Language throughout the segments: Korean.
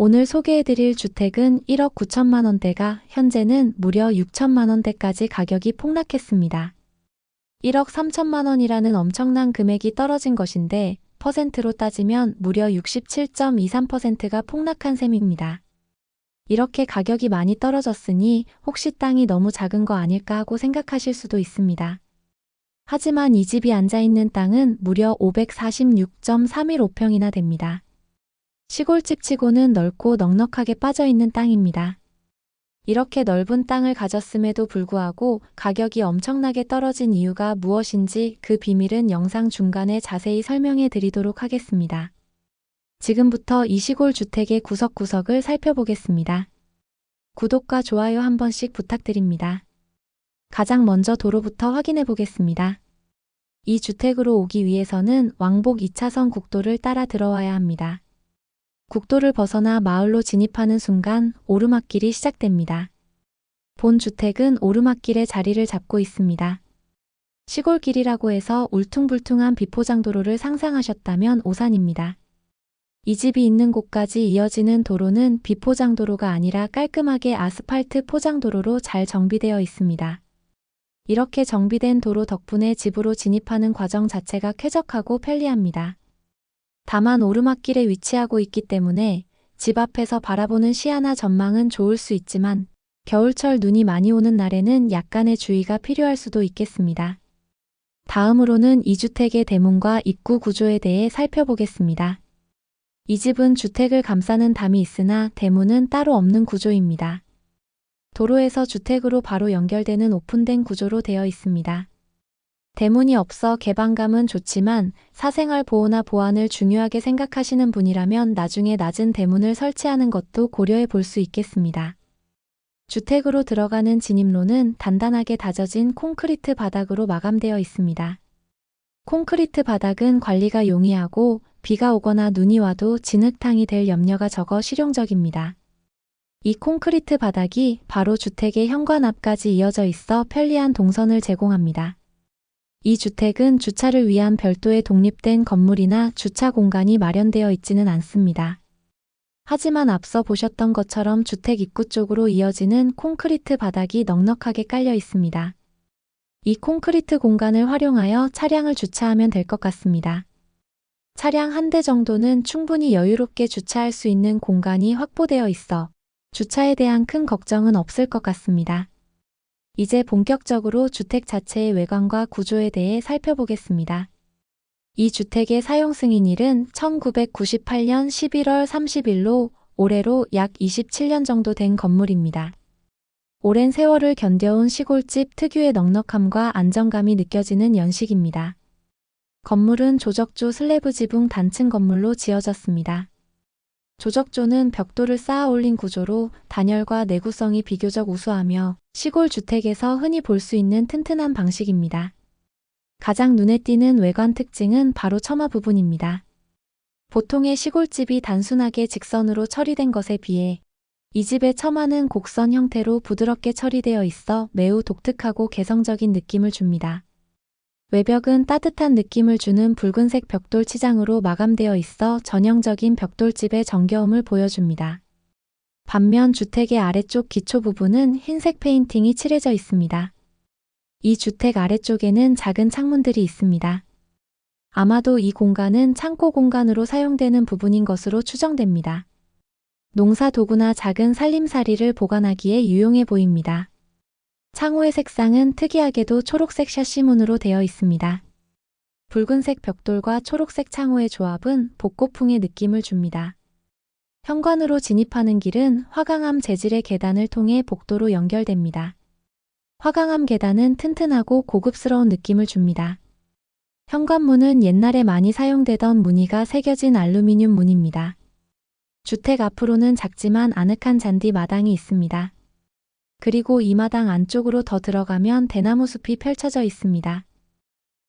오늘 소개해드릴 주택은 1억 9천만 원대가 현재는 무려 6천만 원대까지 가격이 폭락했습니다. 1억 3천만 원이라는 엄청난 금액이 떨어진 것인데 퍼센트로 따지면 무려 67.23%가 폭락한 셈입니다. 이렇게 가격이 많이 떨어졌으니 혹시 땅이 너무 작은 거 아닐까 하고 생각하실 수도 있습니다. 하지만 이 집이 앉아있는 땅은 무려 546.315평이나 됩니다. 시골집 치고는 넓고 넉넉하게 빠져있는 땅입니다. 이렇게 넓은 땅을 가졌음에도 불구하고 가격이 엄청나게 떨어진 이유가 무엇인지 그 비밀은 영상 중간에 자세히 설명해 드리도록 하겠습니다. 지금부터 이 시골 주택의 구석구석을 살펴보겠습니다. 구독과 좋아요 한 번씩 부탁드립니다. 가장 먼저 도로부터 확인해 보겠습니다. 이 주택으로 오기 위해서는 왕복 2차선 국도를 따라 들어와야 합니다. 국도를 벗어나 마을로 진입하는 순간 오르막길이 시작됩니다. 본 주택은 오르막길에 자리를 잡고 있습니다. 시골길이라고 해서 울퉁불퉁한 비포장도로를 상상하셨다면 오산입니다. 이 집이 있는 곳까지 이어지는 도로는 비포장도로가 아니라 깔끔하게 아스팔트 포장도로로 잘 정비되어 있습니다. 이렇게 정비된 도로 덕분에 집으로 진입하는 과정 자체가 쾌적하고 편리합니다. 다만 오르막길에 위치하고 있기 때문에 집 앞에서 바라보는 시야나 전망은 좋을 수 있지만 겨울철 눈이 많이 오는 날에는 약간의 주의가 필요할 수도 있겠습니다. 다음으로는 이 주택의 대문과 입구 구조에 대해 살펴보겠습니다. 이 집은 주택을 감싸는 담이 있으나 대문은 따로 없는 구조입니다. 도로에서 주택으로 바로 연결되는 오픈된 구조로 되어 있습니다. 대문이 없어 개방감은 좋지만 사생활 보호나 보안을 중요하게 생각하시는 분이라면 나중에 낮은 대문을 설치하는 것도 고려해 볼 수 있겠습니다. 주택으로 들어가는 진입로는 단단하게 다져진 콘크리트 바닥으로 마감되어 있습니다. 콘크리트 바닥은 관리가 용이하고 비가 오거나 눈이 와도 진흙탕이 될 염려가 적어 실용적입니다. 이 콘크리트 바닥이 바로 주택의 현관 앞까지 이어져 있어 편리한 동선을 제공합니다. 이 주택은 주차를 위한 별도의 독립된 건물이나 주차 공간이 마련되어 있지는 않습니다. 하지만 앞서 보셨던 것처럼 주택 입구 쪽으로 이어지는 콘크리트 바닥이 넉넉하게 깔려 있습니다. 이 콘크리트 공간을 활용하여 차량을 주차하면 될 것 같습니다. 차량 한 대 정도는 충분히 여유롭게 주차할 수 있는 공간이 확보되어 있어 주차에 대한 큰 걱정은 없을 것 같습니다. 이제 본격적으로 주택 자체의 외관과 구조에 대해 살펴보겠습니다. 이 주택의 사용 승인일은 1998년 11월 30일로 올해로 약 27년 정도 된 건물입니다. 오랜 세월을 견뎌온 시골집 특유의 넉넉함과 안정감이 느껴지는 연식입니다. 건물은 조적조 슬래브 지붕 단층 건물로 지어졌습니다. 조적조는 벽돌을 쌓아 올린 구조로 단열과 내구성이 비교적 우수하며 시골 주택에서 흔히 볼 수 있는 튼튼한 방식입니다. 가장 눈에 띄는 외관 특징은 바로 처마 부분입니다. 보통의 시골집이 단순하게 직선으로 처리된 것에 비해 이 집의 처마는 곡선 형태로 부드럽게 처리되어 있어 매우 독특하고 개성적인 느낌을 줍니다. 외벽은 따뜻한 느낌을 주는 붉은색 벽돌 치장으로 마감되어 있어 전형적인 벽돌집의 정겨움을 보여줍니다. 반면 주택의 아래쪽 기초 부분은 흰색 페인팅이 칠해져 있습니다. 이 주택 아래쪽에는 작은 창문들이 있습니다. 아마도 이 공간은 창고 공간으로 사용되는 부분인 것으로 추정됩니다. 농사 도구나 작은 살림살이를 보관하기에 유용해 보입니다. 창호의 색상은 특이하게도 초록색 샤시문으로 되어 있습니다. 붉은색 벽돌과 초록색 창호의 조합은 복고풍의 느낌을 줍니다. 현관으로 진입하는 길은 화강암 재질의 계단을 통해 복도로 연결됩니다. 화강암 계단은 튼튼하고 고급스러운 느낌을 줍니다. 현관문은 옛날에 많이 사용되던 무늬가 새겨진 알루미늄 문입니다. 주택 앞으로는 작지만 아늑한 잔디 마당이 있습니다. 그리고 이 마당 안쪽으로 더 들어가면 대나무 숲이 펼쳐져 있습니다.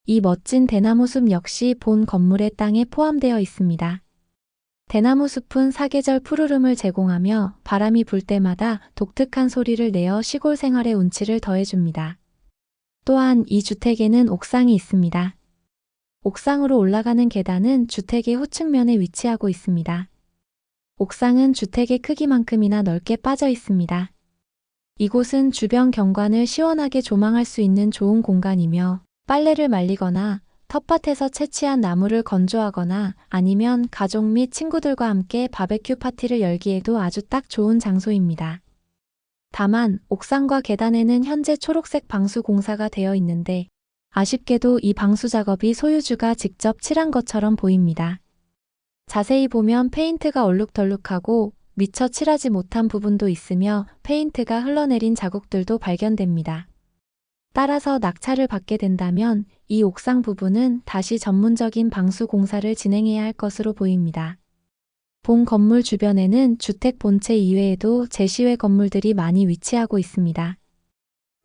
이 멋진 대나무 숲 역시 본 건물의 땅에 포함되어 있습니다. 대나무 숲은 사계절 푸르름을 제공하며 바람이 불 때마다 독특한 소리를 내어 시골 생활의 운치를 더해줍니다. 또한 이 주택에는 옥상이 있습니다. 옥상으로 올라가는 계단은 주택의 후측면에 위치하고 있습니다. 옥상은 주택의 크기만큼이나 넓게 빠져 있습니다. 이곳은 주변 경관을 시원하게 조망할 수 있는 좋은 공간이며 빨래를 말리거나 텃밭에서 채취한 나무를 건조하거나 아니면 가족 및 친구들과 함께 바베큐 파티를 열기에도 아주 딱 좋은 장소입니다. 다만 옥상과 계단에는 현재 초록색 방수 공사가 되어 있는데 아쉽게도 이 방수 작업이 소유주가 직접 칠한 것처럼 보입니다. 자세히 보면 페인트가 얼룩덜룩하고 미처 칠하지 못한 부분도 있으며 페인트가 흘러내린 자국들도 발견됩니다. 따라서 낙찰을 받게 된다면 이 옥상 부분은 다시 전문적인 방수 공사를 진행해야 할 것으로 보입니다. 본 건물 주변에는 주택 본체 이외에도 제시외 건물들이 많이 위치하고 있습니다.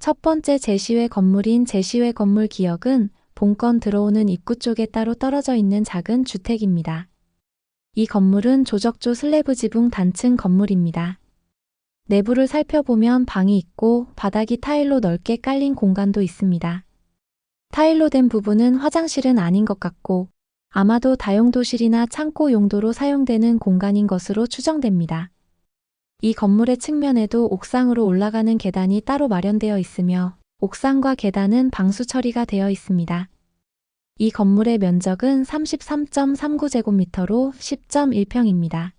첫 번째 제시외 건물인 제시외 건물 기역은 본건 들어오는 입구 쪽에 따로 떨어져 있는 작은 주택입니다. 이 건물은 조적조 슬래브 지붕 단층 건물입니다. 내부를 살펴보면 방이 있고 바닥이 타일로 넓게 깔린 공간도 있습니다. 타일로 된 부분은 화장실은 아닌 것 같고 아마도 다용도실이나 창고 용도로 사용되는 공간인 것으로 추정됩니다. 이 건물의 측면에도 옥상으로 올라가는 계단이 따로 마련되어 있으며 옥상과 계단은 방수 처리가 되어 있습니다. 이 건물의 면적은 33.39제곱미터로 10.1평입니다.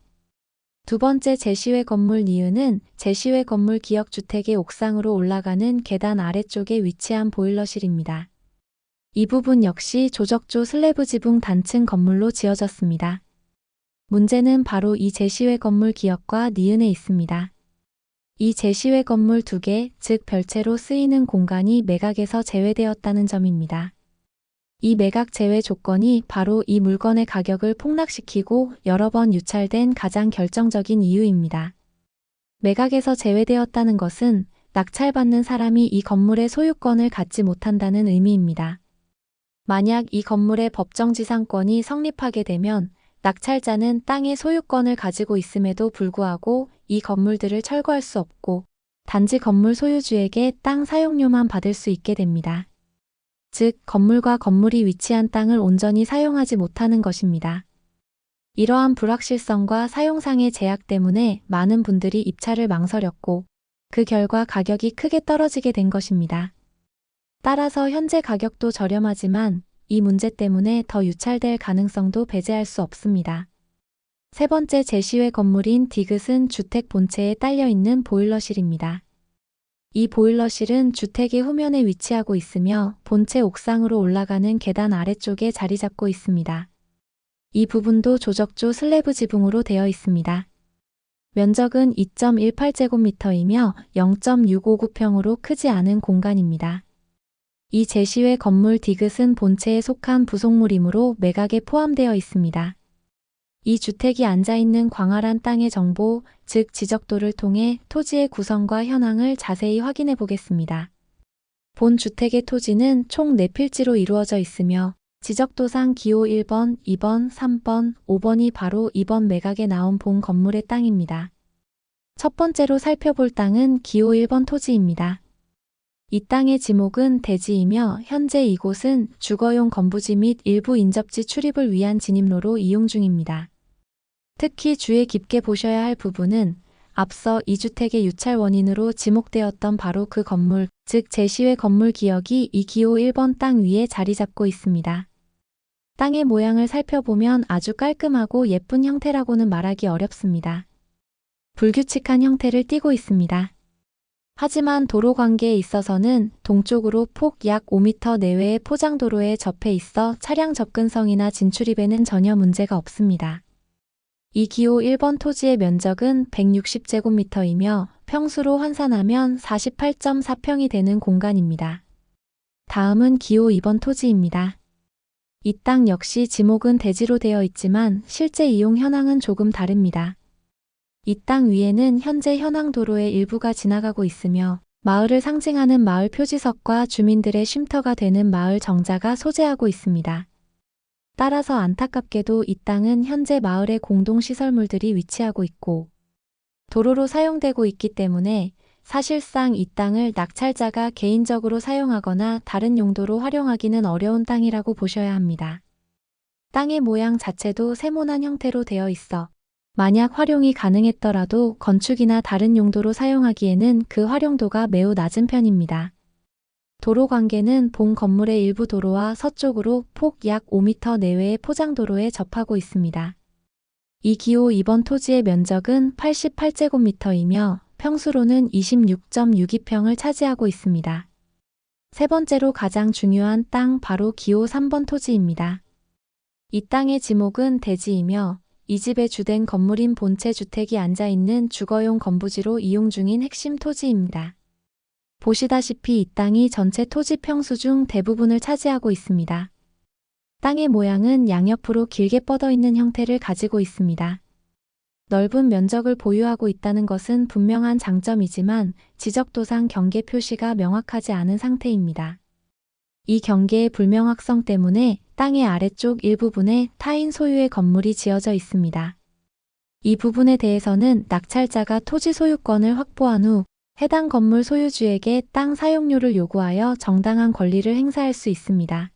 두 번째 제시외 건물 니은은 제시외 건물 기역주택의 옥상으로 올라가는 계단 아래쪽에 위치한 보일러실입니다. 이 부분 역시 조적조 슬래브 지붕 단층 건물로 지어졌습니다. 문제는 바로 이 제시외 건물 기역과 니은에 있습니다. 이 제시외 건물 두 개, 즉 별채로 쓰이는 공간이 매각에서 제외되었다는 점입니다. 이 매각 제외 조건이 바로 이 물건의 가격을 폭락시키고 여러 번 유찰된 가장 결정적인 이유입니다. 매각에서 제외되었다는 것은 낙찰받는 사람이 이 건물의 소유권을 갖지 못한다는 의미입니다. 만약 이 건물의 법정지상권이 성립하게 되면 낙찰자는 땅의 소유권을 가지고 있음에도 불구하고 이 건물들을 철거할 수 없고 단지 건물 소유주에게 땅 사용료만 받을 수 있게 됩니다. 즉, 건물과 건물이 위치한 땅을 온전히 사용하지 못하는 것입니다. 이러한 불확실성과 사용상의 제약 때문에 많은 분들이 입찰을 망설였고 그 결과 가격이 크게 떨어지게 된 것입니다. 따라서 현재 가격도 저렴하지만 이 문제 때문에 더 유찰될 가능성도 배제할 수 없습니다. 세 번째 제시외 건물인 디귿은 주택 본체에 딸려 있는 보일러실입니다. 이 보일러실은 주택의 후면에 위치하고 있으며 본체 옥상으로 올라가는 계단 아래쪽에 자리 잡고 있습니다. 이 부분도 조적조 슬래브 지붕으로 되어 있습니다. 면적은 2.18제곱미터이며 0.659평으로 크지 않은 공간입니다. 이 제시외 건물 디귿은 본체에 속한 부속물이므로 매각에 포함되어 있습니다. 이 주택이 앉아있는 광활한 땅의 정보, 즉 지적도를 통해 토지의 구성과 현황을 자세히 확인해 보겠습니다. 본 주택의 토지는 총 4필지로 이루어져 있으며 지적도상 기호 1번, 2번, 3번, 5번이 바로 이번 매각에 나온 본 건물의 땅입니다. 첫 번째로 살펴볼 땅은 기호 1번 토지입니다. 이 땅의 지목은 대지이며 현재 이곳은 주거용 건부지 및 일부 인접지 출입을 위한 진입로로 이용 중입니다. 특히 주의 깊게 보셔야 할 부분은 앞서 이주택의 유찰 원인으로 지목되었던 바로 그 건물, 즉 제시외 건물 기역이 이 기호 1번 땅 위에 자리 잡고 있습니다. 땅의 모양을 살펴보면 아주 깔끔하고 예쁜 형태라고는 말하기 어렵습니다. 불규칙한 형태를 띠고 있습니다. 하지만 도로 관계에 있어서는 동쪽으로 폭 약 5m 내외의 포장도로에 접해 있어 차량 접근성이나 진출입에는 전혀 문제가 없습니다. 이 기호 1번 토지의 면적은 160제곱미터이며 평수로 환산하면 48.4평이 되는 공간입니다. 다음은 기호 2번 토지입니다. 이 땅 역시 지목은 대지로 되어 있지만 실제 이용 현황은 조금 다릅니다. 이 땅 위에는 현재 현황 도로의 일부가 지나가고 있으며 마을을 상징하는 마을 표지석과 주민들의 쉼터가 되는 마을 정자가 소재하고 있습니다. 따라서 안타깝게도 이 땅은 현재 마을의 공동시설물들이 위치하고 있고 도로로 사용되고 있기 때문에 사실상 이 땅을 낙찰자가 개인적으로 사용하거나 다른 용도로 활용하기는 어려운 땅이라고 보셔야 합니다. 땅의 모양 자체도 세모난 형태로 되어 있어 만약 활용이 가능했더라도 건축이나 다른 용도로 사용하기에는 그 활용도가 매우 낮은 편입니다. 도로 관계는 본 건물의 일부 도로와 서쪽으로 폭 약 5m 내외의 포장도로에 접하고 있습니다. 이 기호 2번 토지의 면적은 88제곱미터이며 평수로는 26.62평을 차지하고 있습니다. 세 번째로 가장 중요한 땅 바로 기호 3번 토지입니다. 이 땅의 지목은 대지이며 이 집의 주된 건물인 본체 주택이 앉아 있는 주거용 건부지로 이용 중인 핵심 토지입니다. 보시다시피 이 땅이 전체 토지 평수 중 대부분을 차지하고 있습니다. 땅의 모양은 양옆으로 길게 뻗어 있는 형태를 가지고 있습니다. 넓은 면적을 보유하고 있다는 것은 분명한 장점이지만 지적도상 경계 표시가 명확하지 않은 상태입니다. 이 경계의 불명확성 때문에 땅의 아래쪽 일부분에 타인 소유의 건물이 지어져 있습니다. 이 부분에 대해서는 낙찰자가 토지 소유권을 확보한 후 해당 건물 소유주에게 땅 사용료를 요구하여 정당한 권리를 행사할 수 있습니다.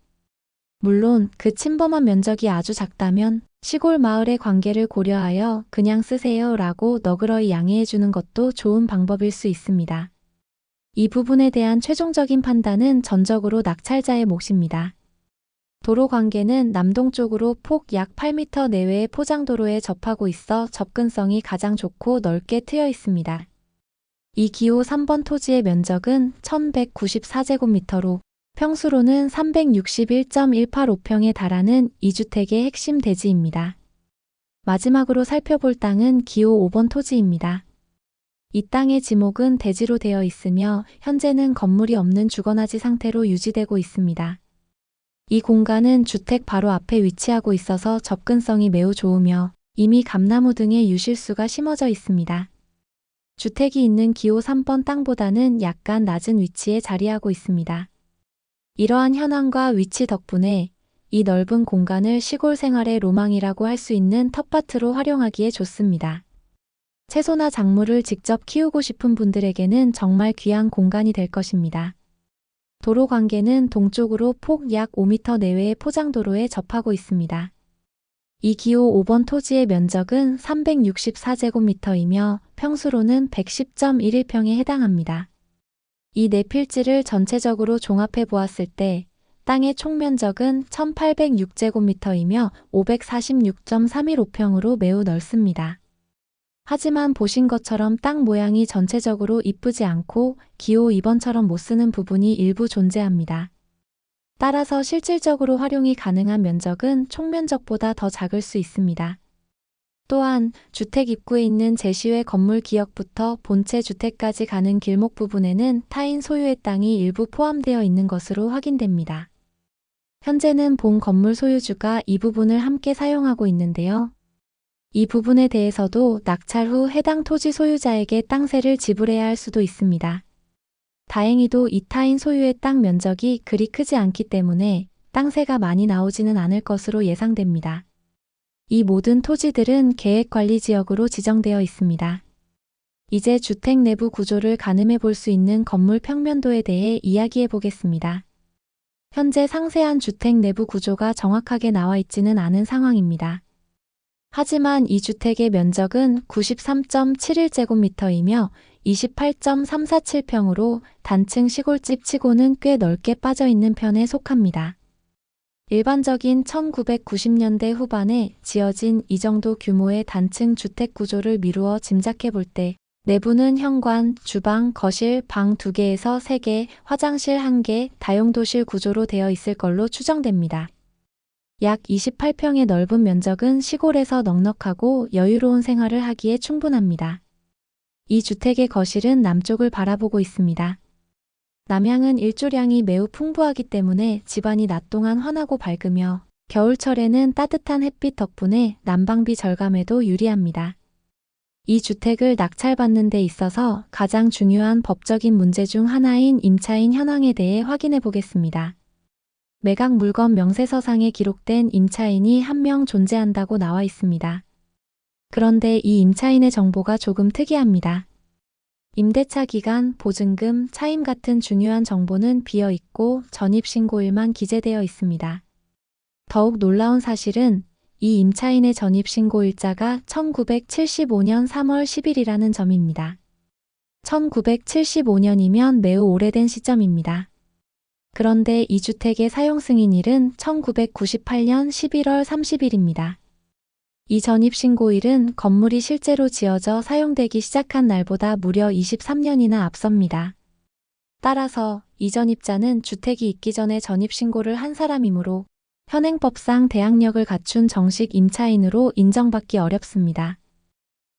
물론 그 침범한 면적이 아주 작다면 시골 마을의 관계를 고려하여 그냥 쓰세요 라고 너그러이 양해해 주는 것도 좋은 방법일 수 있습니다. 이 부분에 대한 최종적인 판단은 전적으로 낙찰자의 몫입니다. 도로 관계는 남동쪽으로 폭 약 8m 내외의 포장도로에 접하고 있어 접근성이 가장 좋고 넓게 트여 있습니다. 이 기호 3번 토지의 면적은 1194제곱미터로 평수로는 361.185평에 달하는 이 주택의 핵심 대지입니다. 마지막으로 살펴볼 땅은 기호 5번 토지입니다. 이 땅의 지목은 대지로 되어 있으며 현재는 건물이 없는 주거나지 상태로 유지되고 있습니다. 이 공간은 주택 바로 앞에 위치하고 있어서 접근성이 매우 좋으며 이미 감나무 등의 유실수가 심어져 있습니다. 주택이 있는 기호 3번 땅보다는 약간 낮은 위치에 자리하고 있습니다. 이러한 현황과 위치 덕분에 이 넓은 공간을 시골 생활의 로망이라고 할 수 있는 텃밭으로 활용하기에 좋습니다. 채소나 작물을 직접 키우고 싶은 분들에게는 정말 귀한 공간이 될 것입니다. 도로 관계는 동쪽으로 폭 약 5m 내외의 포장도로에 접하고 있습니다. 이 기호 5번 토지의 면적은 364제곱미터이며 평수로는 110.11평에 해당합니다. 이 네 필지를 전체적으로 종합해 보았을 때 땅의 총 면적은 1806제곱미터이며 546.315평으로 매우 넓습니다. 하지만 보신 것처럼 땅 모양이 전체적으로 이쁘지 않고 기호 2번처럼 못 쓰는 부분이 일부 존재합니다. 따라서 실질적으로 활용이 가능한 면적은 총 면적보다 더 작을 수 있습니다. 또한 주택 입구에 있는 제시회 건물 기역부터 본체 주택까지 가는 길목 부분에는 타인 소유의 땅이 일부 포함되어 있는 것으로 확인됩니다. 현재는 본 건물 소유주가 이 부분을 함께 사용하고 있는데요. 이 부분에 대해서도 낙찰 후 해당 토지 소유자에게 땅세를 지불해야 할 수도 있습니다. 다행히도 이 타인 소유의 땅 면적이 그리 크지 않기 때문에 땅세가 많이 나오지는 않을 것으로 예상됩니다. 이 모든 토지들은 계획관리지역으로 지정되어 있습니다. 이제 주택 내부 구조를 가늠해 볼 수 있는 건물 평면도에 대해 이야기해 보겠습니다. 현재 상세한 주택 내부 구조가 정확하게 나와 있지는 않은 상황입니다. 하지만 이 주택의 면적은 93.71제곱미터이며 28.347평으로 단층 시골집 치고는 꽤 넓게 빠져 있는 편에 속합니다. 일반적인 1990년대 후반에 지어진 이 정도 규모의 단층 주택 구조를 미루어 짐작해 볼 때 내부는 현관, 주방, 거실, 방 2개에서 3개, 화장실 1개, 다용도실 구조로 되어 있을 걸로 추정됩니다. 약 28평의 넓은 면적은 시골에서 넉넉하고 여유로운 생활을 하기에 충분합니다. 이 주택의 거실은 남쪽을 바라보고 있습니다. 남향은 일조량이 매우 풍부하기 때문에 집안이 낮 동안 환하고 밝으며 겨울철에는 따뜻한 햇빛 덕분에 난방비 절감에도 유리합니다. 이 주택을 낙찰받는 데 있어서 가장 중요한 법적인 문제 중 하나인 임차인 현황에 대해 확인해 보겠습니다. 매각 물건 명세서상에 기록된 임차인이 한 명 존재한다고 나와 있습니다. 그런데 이 임차인의 정보가 조금 특이합니다. 임대차 기간, 보증금, 차임 같은 중요한 정보는 비어 있고 전입신고일만 기재되어 있습니다. 더욱 놀라운 사실은 이 임차인의 전입신고일자가 1975년 3월 10일이라는 점입니다. 1975년이면 매우 오래된 시점입니다. 그런데 이 주택의 사용 승인일은 1998년 11월 30일입니다. 이 전입신고일은 건물이 실제로 지어져 사용되기 시작한 날보다 무려 23년이나 앞섭니다. 따라서 이 전입자는 주택이 있기 전에 전입신고를 한 사람이므로 현행법상 대항력을 갖춘 정식 임차인으로 인정받기 어렵습니다.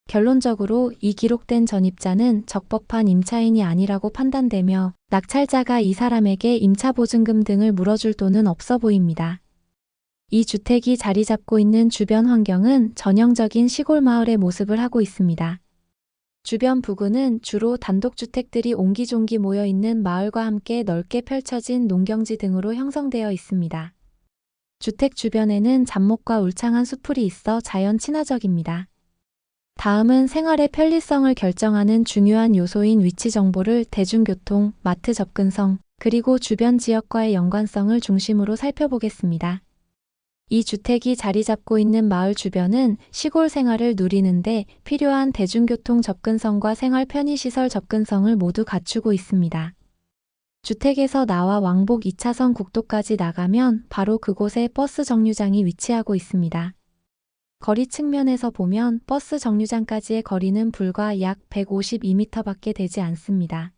결론적으로 이 기록된 전입자는 적법한 임차인이 아니라고 판단되며 낙찰자가 이 사람에게 임차보증금 등을 물어줄 돈은 없어 보입니다. 이 주택이 자리 잡고 있는 주변 환경은 전형적인 시골 마을의 모습을 하고 있습니다. 주변 부근은 주로 단독주택들이 옹기종기 모여 있는 마을과 함께 넓게 펼쳐진 농경지 등으로 형성되어 있습니다. 주택 주변에는 잡목과 울창한 수풀이 있어 자연 친화적입니다. 다음은 생활의 편리성을 결정하는 중요한 요소인 위치 정보를 대중교통, 마트 접근성, 그리고 주변 지역과의 연관성을 중심으로 살펴보겠습니다. 이 주택이 자리 잡고 있는 마을 주변은 시골 생활을 누리는데 필요한 대중교통 접근성과 생활 편의시설 접근성을 모두 갖추고 있습니다. 주택에서 나와 왕복 2차선 국도까지 나가면 바로 그곳에 버스 정류장이 위치하고 있습니다. 거리 측면에서 보면 버스 정류장까지의 거리는 불과 약 152m 밖에 되지 않습니다.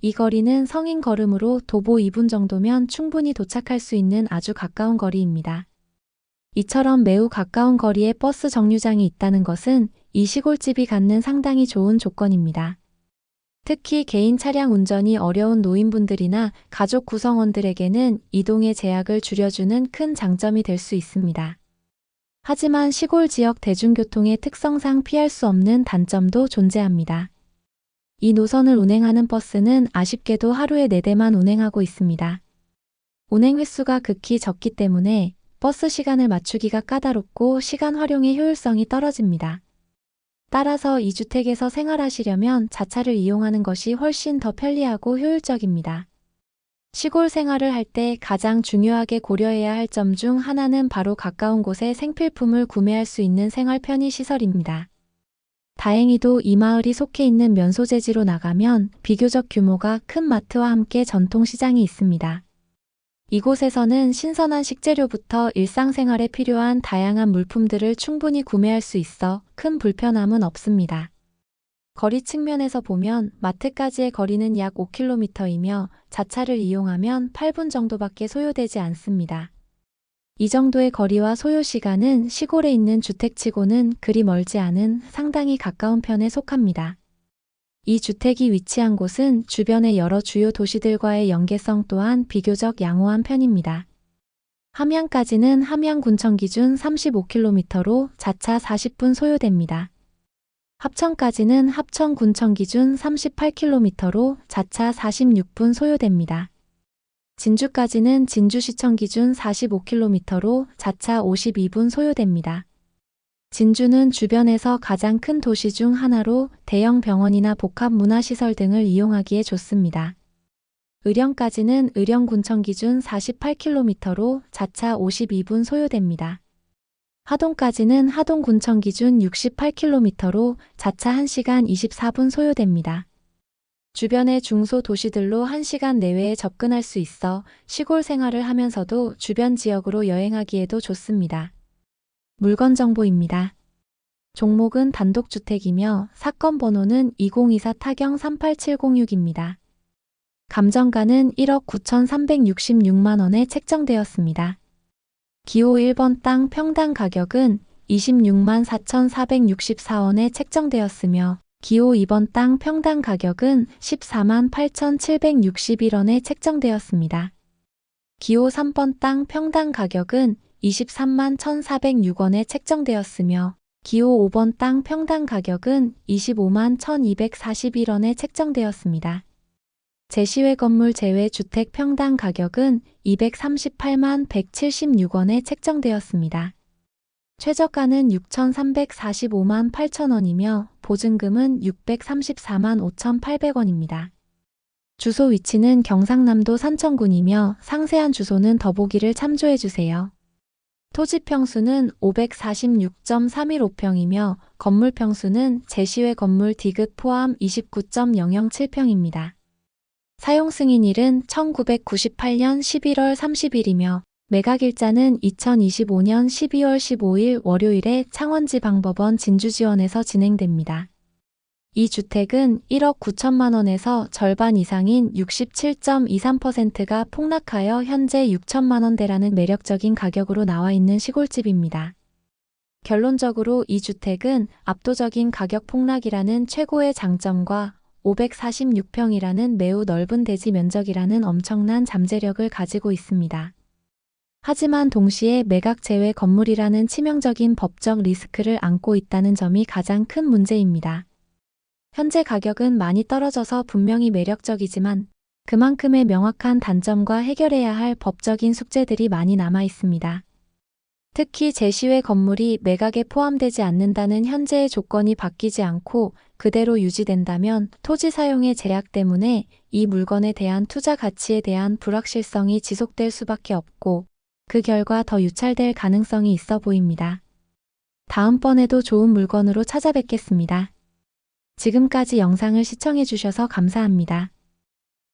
이 거리는 성인 걸음으로 도보 2분 정도면 충분히 도착할 수 있는 아주 가까운 거리입니다. 이처럼 매우 가까운 거리에 버스 정류장이 있다는 것은 이 시골집이 갖는 상당히 좋은 조건입니다. 특히 개인 차량 운전이 어려운 노인분들이나 가족 구성원들에게는 이동의 제약을 줄여주는 큰 장점이 될 수 있습니다. 하지만 시골 지역 대중교통의 특성상 피할 수 없는 단점도 존재합니다. 이 노선을 운행하는 버스는 아쉽게도 하루에 4대만 운행하고 있습니다. 운행 횟수가 극히 적기 때문에 버스 시간을 맞추기가 까다롭고 시간 활용의 효율성이 떨어집니다. 따라서 이 주택에서 생활하시려면 자차를 이용하는 것이 훨씬 더 편리하고 효율적입니다. 시골 생활을 할 때 가장 중요하게 고려해야 할 점 중 하나는 바로 가까운 곳에 생필품을 구매할 수 있는 생활 편의 시설입니다. 다행히도 이 마을이 속해 있는 면소재지로 나가면 비교적 규모가 큰 마트와 함께 전통시장이 있습니다. 이곳에서는 신선한 식재료부터 일상생활에 필요한 다양한 물품들을 충분히 구매할 수 있어 큰 불편함은 없습니다. 거리 측면에서 보면 마트까지의 거리는 약 5km이며 자차를 이용하면 8분 정도밖에 소요되지 않습니다. 이 정도의 거리와 소요 시간은 시골에 있는 주택치고는 그리 멀지 않은 상당히 가까운 편에 속합니다. 이 주택이 위치한 곳은 주변의 여러 주요 도시들과의 연계성 또한 비교적 양호한 편입니다. 함양까지는 함양군청 기준 35km로 자차 40분 소요됩니다. 합천까지는 합천군청 기준 38km로 자차 46분 소요됩니다. 진주까지는 진주시청 기준 45km로 자차 52분 소요됩니다. 진주는 주변에서 가장 큰 도시 중 하나로 대형 병원이나 복합 문화시설 등을 이용하기에 좋습니다. 의령까지는 의령군청 기준 48km로 자차 52분 소요됩니다. 하동까지는 하동군청 기준 68km로 자차 1시간 24분 소요됩니다. 주변의 중소 도시들로 1시간 내외에 접근할 수 있어 시골 생활을 하면서도 주변 지역으로 여행하기에도 좋습니다. 물건 정보입니다. 종목은 단독주택이며 사건 번호는 2024 타경 38706입니다. 감정가는 1억 9,366만 원에 책정되었습니다. 기호 1번 땅 평당 가격은 26만 4,464원에 책정되었으며 기호 2번 땅 평당 가격은 14만 8,761원에 책정되었습니다. 기호 3번 땅 평당 가격은 23만 1,406원에 책정되었으며 기호 5번 땅 평당 가격은 25만 1,241원에 책정되었습니다. 제시외 건물 제외 주택 평당 가격은 238만 176원에 책정되었습니다. 최저가는 6,345만 8천원이며 보증금은 634만 5,800원입니다. 주소 위치는 경상남도 산청군이며 상세한 주소는 더보기를 참조해주세요. 토지 평수는 546.315평이며 건물 평수는 제시외 건물 디귿 포함 29.007평입니다. 사용 승인일은 1998년 11월 30일이며 매각일자는 2025년 12월 15일 월요일에 창원지방법원 진주지원에서 진행됩니다. 이 주택은 1억 9천만 원에서 절반 이상인 67.23%가 폭락하여 현재 6천만 원대라는 매력적인 가격으로 나와 있는 시골집입니다. 결론적으로 이 주택은 압도적인 가격 폭락이라는 최고의 장점과 546평이라는 매우 넓은 대지 면적이라는 엄청난 잠재력을 가지고 있습니다. 하지만 동시에 매각 제외 건물이라는 치명적인 법적 리스크를 안고 있다는 점이 가장 큰 문제입니다. 현재 가격은 많이 떨어져서 분명히 매력적이지만 그만큼의 명확한 단점과 해결해야 할 법적인 숙제들이 많이 남아 있습니다. 특히 제시외 건물이 매각에 포함되지 않는다는 현재의 조건이 바뀌지 않고 그대로 유지된다면 토지 사용의 제약 때문에 이 물건에 대한 투자 가치에 대한 불확실성이 지속될 수밖에 없고 그 결과 더 유찰될 가능성이 있어 보입니다. 다음번에도 좋은 물건으로 찾아뵙겠습니다. 지금까지 영상을 시청해주셔서 감사합니다.